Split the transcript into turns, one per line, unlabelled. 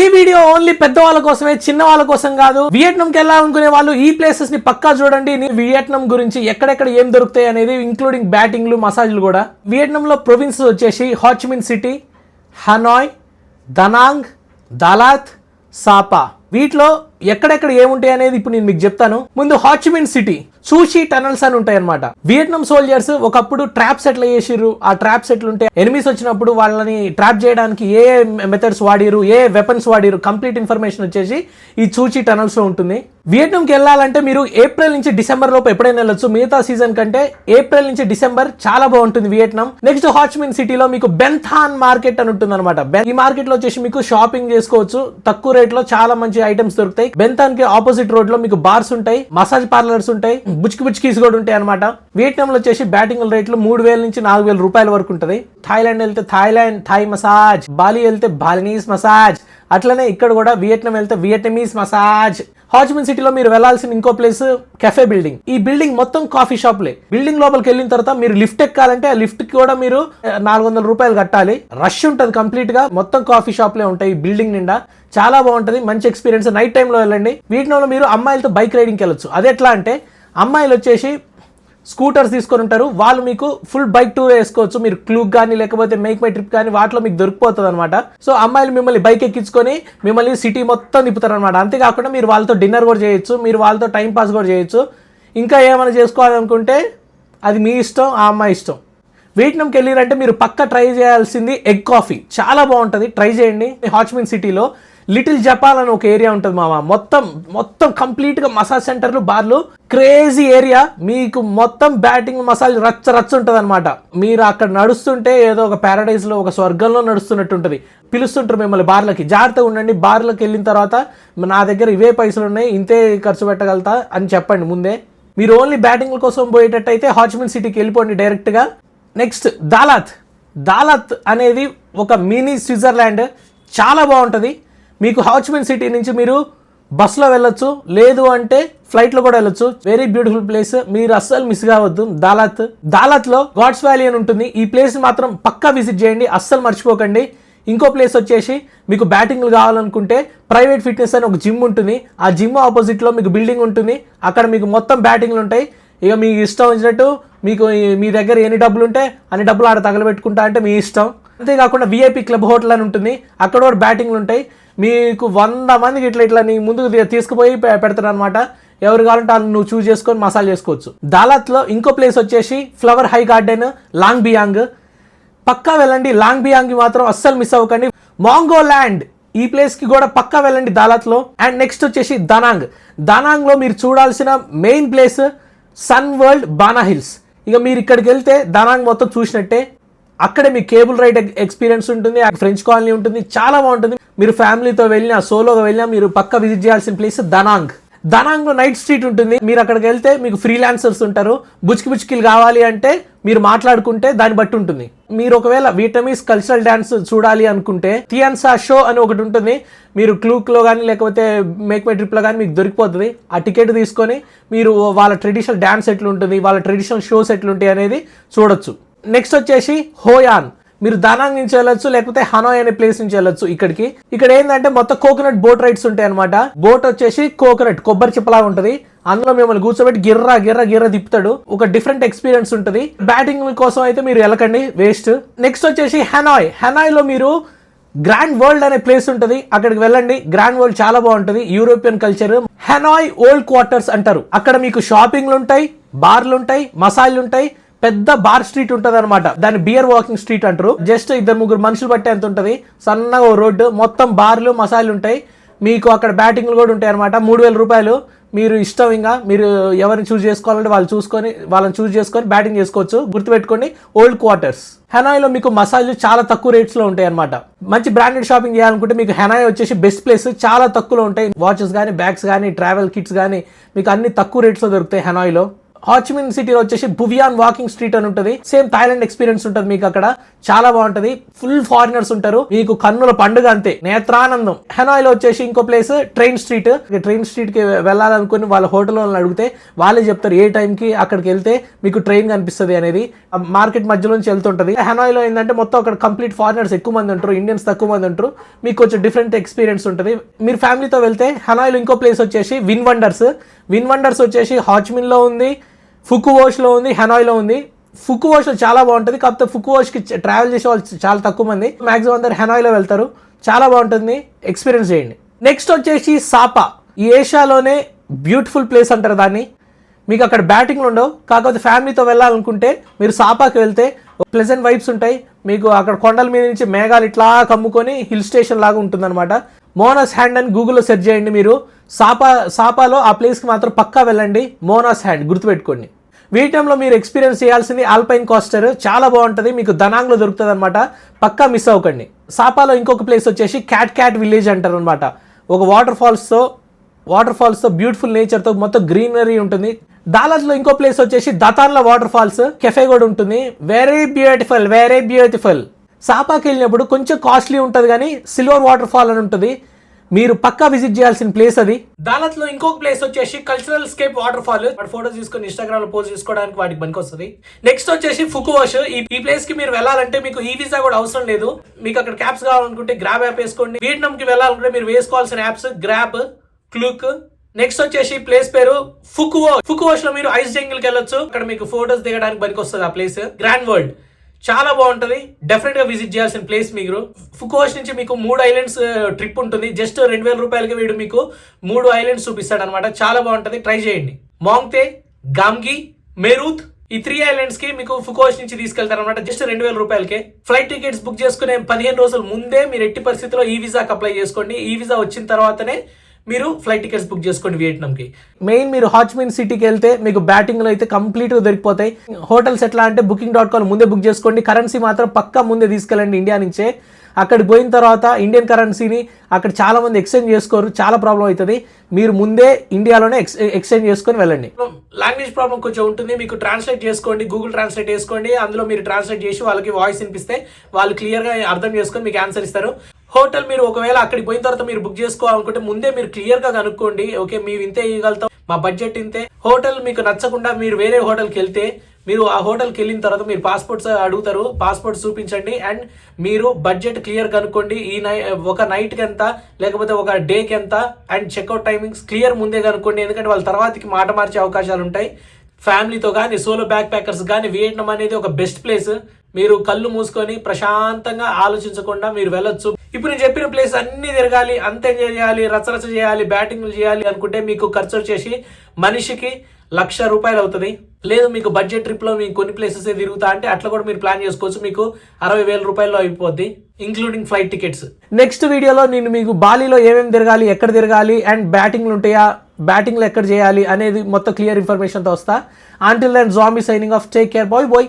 ఈ video only పెద్దవాళ్ళ కోసమే చిన్న వాళ్ళ కోసం కాదు. వియట్నాం కి వెళ్ళాలనుకునే వాళ్ళు ఈ ప్లేసెస్ని పక్కా చూడండి. నీ వియట్నాం గురించి ఎక్కడెక్కడ ఏం దొరుకుతాయి అనేది ఇంక్లూడింగ్ బ్యాటింగ్లు మసాజ్లు కూడా. వియట్నాం లో ప్రొవిన్స్ వచ్చేసి హాచ్మిన్ సిటీ హనాయ్ దనాంగ్ దలాత్ సాపా వీటిలో ఎక్కడెక్కడ ఏముంటాయి అనేది ఇప్పుడు నేను మీకు చెప్తాను. ముందు హాచ్మిన్ సిటీ సూషి టనల్స్ అని ఉంటాయి అనమాట వియట్నాం సోల్జర్స్ ఒకప్పుడు ట్రాప్స్ ఎట్లా చేసిర్రు ఆ ట్రాప్స్ ఎట్లుంటే ఎనిమిస్ వచ్చినప్పుడు వాళ్ళని ట్రాప్ చేయడానికి ఏ మెథడ్స్ వాడిరు ఏ వెపన్స్ వాడిరు కంప్లీట్ ఇన్ఫర్మేషన్ వచ్చేసి ఈ సూచి టనల్స్లో ఉంటుంది. వియట్నాంకి వెళ్ళాలంటే మీరు ఏప్రిల్ నుంచి డిసెంబర్ లోపు ఎప్పుడైనా వెళ్ళొచ్చు. మిగతా సీజన్ కంటే ఏప్రిల్ నుంచి డిసెంబర్ చాలా బాగుంటుంది వియట్నాం. నెక్స్ట్ హాచ్మిన్ సిటీలో మీకు బెన్థాన్ మార్కెట్ అని ఉంటుంది అనమాట ఈ మార్కెట్లో వచ్చేసి మీకు షాపింగ్ చేసుకోవచ్చు. తక్కువ రేట్లో చాలా మంచి ఐటమ్స్ దొరుకుతాయి. బెన్థాన్కి ఆపోజిట్ రోడ్లో మీకు బార్స్ ఉంటాయి మసాజ్ పార్లర్స్ ఉంటాయి బుచ్కి బుచ్కీస్ కూడా ఉంటాయి అనమాట వియట్నాం లో వచ్చేసి బ్యాటింగ్ రేట్లు మూడు వేల నుంచి నాలుగు వేల రూపాయల వరకు ఉంటుంది. థాయిలాండ్ వెళ్తే థాయిలాండ్ థాయ్ మసాజ్ బాలి వెళ్తే బాలినీస్ మసాజ్ అట్లనే ఇక్కడ కూడా వియట్నాం వెళ్తే వియట్నమీస్ మసాజ్. హాజ్మిన్ సిటీలో మీరు వెళ్ళాల్సిన ఇంకో ప్లేస్ కెఫే బిల్డింగ్ ఈ బిల్డింగ్ మొత్తం కాఫీ షాప్లే బిల్డింగ్ లోపలికి వెళ్ళిన తర్వాత మీరు లిఫ్ట్ ఎక్కాలంటే ఆ లిఫ్ట్కి కూడా మీరు నాలుగు వందల రూపాయలు కట్టాలి. రష్ ఉంటుంది కంప్లీట్గా. మొత్తం కాఫీ షాప్లే ఉంటాయి ఈ బిల్డింగ్ నిండా. చాలా బాగుంటుంది. మంచి ఎక్స్పీరియన్స్ నైట్ టైంలో వెళ్ళండి. వీటిలో మీరు అమ్మాయిలతో బైక్ రైడింగ్కి వెళ్ళొచ్చు. అది ఎట్లా అంటే అమ్మాయిలు వచ్చేసి స్కూటర్స్ తీసుకొని ఉంటారు. వాళ్ళు మీకు ఫుల్ బైక్ టూర్ వేసుకోవచ్చు. మీరు క్లూక్ కానీ లేకపోతే మేక్ మై ట్రిప్ కానీ వాటిలో మీకు దొరికిపోతుంది అనమాట సో అమ్మాయిలు మిమ్మల్ని బైక్ ఎక్కించుకొని మిమ్మల్ని సిటీ మొత్తం తిప్పుతారు అనమాట అంతేకాకుండా మీరు వాళ్ళతో డిన్నర్ కూడా చేయొచ్చు. మీరు వాళ్ళతో టైం పాస్ కూడా చేయొచ్చు. ఇంకా ఏమైనా చేసుకోవాలనుకుంటే అది మీ ఇష్టం ఆ అమ్మాయి ఇష్టం. వియట్నాంకి వెళ్ళారంటే మీరు పక్క ట్రై చేయాల్సింది ఎగ్ కాఫీ చాలా బాగుంటుంది. ట్రై చేయండి. హాచ్మిన్ సిటీలో లిటిల్ జపాన్ అని ఒక ఏరియా ఉంటుంది మామ మొత్తం మొత్తం కంప్లీట్గా మసాజ్ సెంటర్లు బార్లు క్రేజీ ఏరియా. మీకు మొత్తం బ్యాటింగ్ మసాజ్ రచ్చ రచ్చ ఉంటుంది అనమాట మీరు అక్కడ నడుస్తుంటే ఏదో ఒక ప్యారడైజ్లో ఒక స్వర్గంలో నడుస్తున్నట్టు ఉంటుంది. పిలుస్తుంటారు మిమ్మల్ని బార్లకి. జాగ్రత్తగా ఉండండి. బార్లకి వెళ్ళిన తర్వాత నా దగ్గర ఇవే పైసలు ఉన్నాయి. ఇంతే ఖర్చు పెట్టగలుగుతా అని చెప్పండి ముందే. మీరు ఓన్లీ బ్యాటింగ్ కోసం పోయేటట్టయితే హాచ్మిన్ సిటీకి వెళ్ళిపోండి డైరెక్ట్గా. నెక్స్ట్ దాలాత్. దాలాత్ అనేది ఒక మినీ స్విట్జర్లాండ్. చాలా బాగుంటుంది. మీకు హాచ్మెన్ సిటీ నుంచి మీరు బస్సులో వెళ్ళొచ్చు. లేదు అంటే ఫ్లైట్లో కూడా వెళ్ళొచ్చు. వెరీ బ్యూటిఫుల్ ప్లేస్ మీరు అస్సలు మిస్ కావద్దు. దాలాత్ దాలాత్లో గాడ్స్ వ్యాలీ అని ఉంటుంది. ఈ ప్లేస్ మాత్రం పక్కా విజిట్ చేయండి. అస్సలు మర్చిపోకండి. ఇంకో ప్లేస్ వచ్చేసి మీకు బ్యాటింగ్లు కావాలనుకుంటే ప్రైవేట్ ఫిట్నెస్ అని ఒక జిమ్ ఉంటుంది. ఆ జిమ్ ఆపోజిట్లో మీకు బిల్డింగ్ ఉంటుంది. అక్కడ మీకు మొత్తం బ్యాటింగ్లు ఉంటాయి. ఇక మీకు ఇష్టం వచ్చినట్టు మీకు మీ దగ్గర ఎన్ని డబ్బులు ఉంటే అన్ని డబ్బులు ఆడ తగలబెట్టుకుంటా అంటే మీ ఇష్టం. అంతేకాకుండా విఐపి క్లబ్ హోటల్ అని ఉంటుంది. అక్కడ కూడా బ్యాటింగ్లు ఉంటాయి. మీకు వంద మందికి ఇట్లా ఇట్లా నీ ముందుకు తీసుకుపోయి పెడతారు అనమాట ఎవరు కావాలంటే వాళ్ళు నువ్వు చూస్ చేసుకొని మసాజ్ చేసుకోవచ్చు. దాలాత్లో ఇంకో ప్లేస్ వచ్చేసి flower high garden long Payeng పక్కా వెళ్ళండి. లాంగ్ బియాంగ్ మాత్రం అస్సలు మిస్ అవ్వకండి. మాంగో ల్యాండ్ ఈ ప్లేస్కి కూడా పక్కా వెళ్ళండి దాలాత్లో. అండ్ నెక్స్ట్ వచ్చేసి దనాంగ్ దనాంగ్లో మీరు చూడాల్సిన main place Sun World Bana Hills ఇక మీరు ఇక్కడికి వెళ్తే దనాంగ్ మొత్తం చూసినట్టే. అక్కడే మీ కేబుల్ రైడ్ ఎక్స్పీరియన్స్ ఉంటుంది ఫ్రెంచ్ కాలనీ ఉంటుంది చాలా బాగుంటుంది. మీరు ఫ్యామిలీతో వెళ్ళినా సోలోగా వెళ్ళినా మీరు పక్క విజిట్ చేయాల్సిన ప్లేస్ దనాంగ్. దనాంగ్లో నైట్ స్ట్రీట్ ఉంటుంది. మీరు అక్కడికి వెళ్తే మీకు ఫ్రీలాన్సర్స్ ఉంటారు. బుచ్కి బుచ్కిలు కావాలి అంటే మీరు మాట్లాడుకుంటే దాన్ని బట్టి ఉంటుంది. మీరు ఒకవేళ విటమిన్స్ కల్చరల్ డాన్స్ చూడాలి అనుకుంటే టియాన్సా షో అని ఒకటి ఉంటుంది. మీరు క్లూక్లో కానీ లేకపోతే మేక్ మై ట్రిప్లో కానీ మీకు దొరికిపోతుంది. ఆ టికెట్ తీసుకొని మీరు వాళ్ళ ట్రెడిషనల్ డాన్స్ ఎట్లుంటుంది వాళ్ళ ట్రెడిషనల్ షోస్ ఎట్లుంటాయి అనేది చూడొచ్చు. నెక్స్ట్ వచ్చేసి హోయాన్. మీరు దానాంగ్ నుంచి వెళ్ళొచ్చు లేకపోతే హనాయ్ అనే ప్లేస్ నుంచి వెళ్ళొచ్చు ఇక్కడికి. ఇక్కడ ఏంటంటే మొత్తం కోకోనట్ బోట్ రైడ్స్ ఉంటాయి అనమాట బోట్ వచ్చేసి కోకోనట్ కొబ్బరి చిప్పలా ఉంటుంది. అందులో మిమ్మల్ని కూర్చోబెట్టి గిర్రా గిర్రా గిర్ర తిప్పుతాడు. ఒక డిఫరెంట్ ఎక్స్పీరియన్స్ ఉంటుంది. బ్యాటింగ్ కోసం అయితే మీరు వెళ్ళకండి వేస్ట్ నెక్స్ట్ వచ్చేసి హెనాయ్. హెనాయ్లో మీరు గ్రాండ్ వరల్డ్ అనే ప్లేస్ ఉంటుంది. అక్కడికి వెళ్ళండి. గ్రాండ్ వరల్డ్ చాలా బాగుంటుంది. European culture Hanoi old quarters అంటారు. అక్కడ మీకు షాపింగ్లు ఉంటాయి బార్లు ఉంటాయి మసాజ్లు ఉంటాయి. పెద్ద బార్ స్ట్రీట్ ఉంటది అనమాట దాన్ని బియర్ వాకింగ్ స్ట్రీట్ అంటారు. జస్ట్ ఇద్దరు ముగ్గురు మనుషులు బట్టే ఎంత ఉంటుంది. సన్నగా ఓ రోడ్డు మొత్తం బార్లు మసాజ్లు ఉంటాయి. మీకు అక్కడ బ్యాటింగ్లు కూడా ఉంటాయి అనమాట మూడు వేల రూపాయలు మీరు ఇష్టం ఇంకా మీరు ఎవరిని చూస్ చేసుకోవాలంటే వాళ్ళు చూసుకొని వాళ్ళని చూస్ చేసుకొని బ్యాటింగ్ చేసుకోవచ్చు. గుర్తుపెట్టుకోండి ఓల్డ్ క్వార్టర్స్. హెనాయ్లో మీకు మసాజ్లు చాలా తక్కువ రేట్స్లో ఉంటాయి అనమాట మంచి బ్రాండెడ్ షాపింగ్ చేయాలనుకుంటే మీకు హెనాయ్ వచ్చేసి బెస్ట్ ప్లేస్ చాలా తక్కువలో ఉంటాయి. వాచెస్ కానీ బ్యాగ్స్ కానీ ట్రావెల్ కిట్స్ కానీ మీకు అన్ని తక్కువ రేట్స్లో దొరుకుతాయి హెనాయ్లో. హాచిమిన్ సిటీలో వచ్చేసి భువియాన్ వాకింగ్ స్ట్రీట్ అని ఉంటుంది. సేమ్ థాయిలాండ్ ఎక్స్పీరియన్స్ ఉంటుంది మీకు అక్కడ. చాలా బాగుంటది. ఫుల్ ఫారినర్స్ ఉంటారు. మీకు కన్నుల పండుగ అంతే. నేత్రానందం. హెనాయ్లో వచ్చేసి ఇంకో ప్లేస్ ట్రైన్ స్ట్రీట్ ట్రైన్ స్ట్రీట్కి వెళ్ళాలనుకుని వాళ్ళ హోటల్ వాళ్ళని అడిగితే వాళ్ళే చెప్తారు ఏ టైం కి అక్కడికి వెళ్తే మీకు ట్రైన్ కనిపిస్తుంది అనేది. మార్కెట్ మధ్యలో నుంచి వెళ్తుంటది. హెనాయ్లో ఏంటంటే మొత్తం అక్కడ కంప్లీట్ ఫారినర్స్ ఎక్కువ మంది ఉంటారు. ఇండియన్స్ తక్కువ మంది ఉంటారు. మీకు కొంచెం డిఫరెంట్ ఎక్స్పీరియన్స్ ఉంటుంది. మీరు ఫ్యామిలీతో వెళ్తే హెనాయ్లో ఇంకో ప్లేస్ వచ్చేసి విన్ వండర్స్ విన్ వండర్స్ వచ్చేసి హాచ్మిన్లో ఉంది. ఫుకువోష్లో ఉంది హెనాయ్లో ఉంది. ఫుకువోష్ చాలా బాగుంటుంది కాకపోతే ఫుకువోష్కి ట్రావెల్ చేసే వాళ్ళు చాలా తక్కువ మంది. మ్యాక్సిమం అందరు హెనాయ్లో వెళ్తారు. చాలా బాగుంటుంది ఎక్స్పీరియన్స్ చేయండి. నెక్స్ట్ వచ్చేసి సాపా. ఈ ఏషియాలోనే బ్యూటిఫుల్ ప్లేస్ అంటారు దాన్ని. మీకు అక్కడ బ్యాటింగ్లు ఉండవు. కాకపోతే ఫ్యామిలీతో వెళ్ళాలనుకుంటే మీరు సాపాకి వెళ్తే ప్లెజెంట్ వైబ్స్ ఉంటాయి. మీకు అక్కడ కొండల మీద నుంచి మేఘాలు ఇట్లా కమ్ముకొని హిల్ స్టేషన్ లాగా ఉంటుందన్నమాట. మోనస్ హ్యాండ్ అని గూగుల్లో సెర్చ్ చేయండి మీరు. సాపా సాపాలో ఆ ప్లేస్కి మాత్రం పక్కా వెళ్ళండి. మోనాస్ హ్యాండ్ గుర్తుపెట్టుకోండి. వీటంలో మీరు ఎక్స్పీరియన్స్ చేయాల్సింది ఆల్పైన్ కోస్టర్ చాలా బాగుంటుంది మీకు దనాంగ్లో దొరుకుతుంది అనమాట పక్కా మిస్ అవ్వకండి. సాపాలో ఇంకొక ప్లేస్ వచ్చేసి క్యాట్ క్యాట్ విలేజ్ అంటారు అనమాట ఒక వాటర్ ఫాల్స్తో వాటర్ ఫాల్స్తో బ్యూటిఫుల్ నేచర్తో మొత్తం గ్రీనరీ ఉంటుంది. దాలాజ్లో ఇంకో ప్లేస్ వచ్చేసి దతాన్ల వాటర్ ఫాల్స్ కెఫే కూడా ఉంటుంది. వెరీ బ్యూటిఫుల్ వెరీ బ్యూటిఫుల్ సాపాకి వెళ్ళినప్పుడు కొంచెం కాస్ట్లీ ఉంటుంది కానీ సిల్వర్ వాటర్ ఫాల్ అని ఉంటుంది. మీరు పక్కా విజిట్ చేయాల్సిన ప్లేస్ అది. దాలత్ ఇంకొక ప్లేస్ వచ్చేసి cultural scape water fall photos తీసుకొని ఇన్స్టాగ్రామ్లో పోస్ట్ చేసుకోవడానికి వాటికి పనికి వస్తుంది. నెక్స్ట్ వచ్చేసి ఫుకువాష్ ఈ ఈ ప్లేస్కి మీరు వెళ్ళాలంటే మీకు ఈ వీసా కూడా అవసరం లేదు. మీకు అక్కడ క్యాప్స్ కావాలనుకుంటే గ్రాబ్ యాప్ వేసుకోండి. వియట్నాం కి వెళ్ళాలనుకుంటే మీరు వేసుకోవాల్సిన యాప్స్ గ్రాబ్ క్లూక్ నెక్స్ట్ వచ్చేసి ప్లేస్ పేరు ఫుకువో ఫుకువోష్లో మీరు ఐస్ జంగిల్కి వెళ్ళొచ్చు. అక్కడ మీకు ఫోటోస్ దిగడానికి పనికి వస్తుంది ఆ ప్లేస్ గ్రాండ్ వరల్డ్ చాలా బాగుంటుంది. డెఫినెట్గా విజిట్ చేయాల్సిన ప్లేస్ మీరు ఫుకోస్ నుంచి మీకు మూడు ఐలాండ్స్ ట్రిప్ uh, ఉంటుంది. జస్ట్ రెండు వేల రూపాయలకి వీడు మీకు మూడు ఐలాండ్స్ చూపిస్తాడు అనమాట చాలా బాగుంటుంది. ట్రై చేయండి. మాంగ్తే గామ్గి మెరూత్ ఈ త్రీ ఐలాండ్స్కి మీకు ఫుకోస్ నుంచి తీసుకెళ్తారు అనమాట జస్ట్ రెండు వేల రూపాయలకే. ఫ్లైట్ టికెట్స్ బుక్ చేసుకునే పదిహేను రోజుల ముందే మీరు ఎట్టి పరిస్థితిలో ఈ వీసాకి అప్లై చేసుకోండి. ఈ వీసా వచ్చిన తర్వాతనే మీరు ఫ్లైట్ టికెట్స్ బుక్ చేసుకోండి వియట్నాంకి మెయిన్ మీరు హాచ్మిన్ సిటీకి వెళ్తే మీకు బ్యాటింగ్లో అయితే కంప్లీట్గా దొరికిపోతాయి. హోటల్స్ ఎట్లా అంటే బుకింగ్ డాట్ కామ్ ముందే బుక్ చేసుకోండి. కరెన్సీ మాత్రం పక్కా ముందే తీసుకెళ్ళండి ఇండియా నుంచే. అక్కడికి పోయిన తర్వాత ఇండియన్ కరెన్సీని అక్కడ చాలా మంది ఎక్స్చేంజ్ చేసుకోరు. చాలా ప్రాబ్లం అవుతుంది. మీరు ముందే ఇండియాలోనే ఎక్స్ ఎక్స్చేంజ్ చేసుకొని వెళ్ళండి. లాంగ్వేజ్ ప్రాబ్లం కొంచెం ఉంటుంది. మీకు ట్రాన్స్లేట్ చేసుకోండి. గూగుల్ ట్రాన్స్లేట్ చేసుకోండి. అందులో మీరు ట్రాన్స్లేట్ చేసి వాళ్ళకి వాయిస్ వినిపిస్తే వాళ్ళు క్లియర్గా అర్థం చేసుకొని మీకు ఆన్సర్ ఇస్తారు. హోటల్ మీరు ఒకవేళ అక్కడికి పోయిన తర్వాత మీరు బుక్ చేసుకోవాలనుకుంటే ముందే మీరు క్లియర్గా కనుక్కోండి. ఓకే మేము ఇంతే ఇవ్వగలుగుతాం. మా బడ్జెట్ ఇంతే. హోటల్ మీకు నచ్చకుండా మీరు వేరే హోటల్కి వెళ్తే మీరు ఆ హోటల్కి వెళ్ళిన తర్వాత మీరు పాస్పోర్ట్స్ అడుగుతారు. పాస్పోర్ట్ చూపించండి. అండ్ మీరు బడ్జెట్ క్లియర్ కనుక్కోండి. ఈ నై ఒక నైట్కి ఎంత లేకపోతే ఒక డేకి ఎంత అండ్ చెక్అవుట్ టైమింగ్స్ క్లియర్ ముందే కనుక్కోండి. ఎందుకంటే వాళ్ళ తర్వాతకి మాట మార్చే అవకాశాలు ఉంటాయి. ఫ్యామిలీతో కానీ సోలో బ్యాక్ ప్యాకర్స్ కానీ వియట్నాం అనేది ఒక బెస్ట్ ప్లేస్. మీరు కళ్ళు మూసుకొని ప్రశాంతంగా ఆలోచించకుండా మీరు వెళ్ళొచ్చు. ఇప్పుడు నేను చెప్పిన ప్లేస్ అన్ని తిరగాలి అంత ఎంజాయ్ చేయాలి రచరచ చేయాలి బ్యాటింగ్లు చేయాలి అనుకుంటే మీకు ఖర్చు వచ్చేసి మనిషికి లక్ష రూపాయలు అవుతుంది. లేదు మీకు బడ్జెట్ ట్రిప్లో మీకు కొన్ని ప్లేసెస్ తిరుగుతా అంటే అట్లా కూడా మీరు ప్లాన్ చేసుకోవచ్చు. మీకు అరవై వేల రూపాయల్లో అయిపోద్ది ఇంక్లూడింగ్ ఫ్లైట్ టికెట్స్. నెక్స్ట్ వీడియోలో నేను మీకు బాలీలో ఏమేమి తిరగాలి ఎక్కడ తిరగాలి అండ్ బ్యాటింగ్లు ఉంటాయా బ్యాటింగ్లు ఎక్కడ చేయాలి అనేది మొత్తం క్లియర్ ఇన్ఫర్మేషన్తో వస్తా. Until and zombie signing off take care bye bye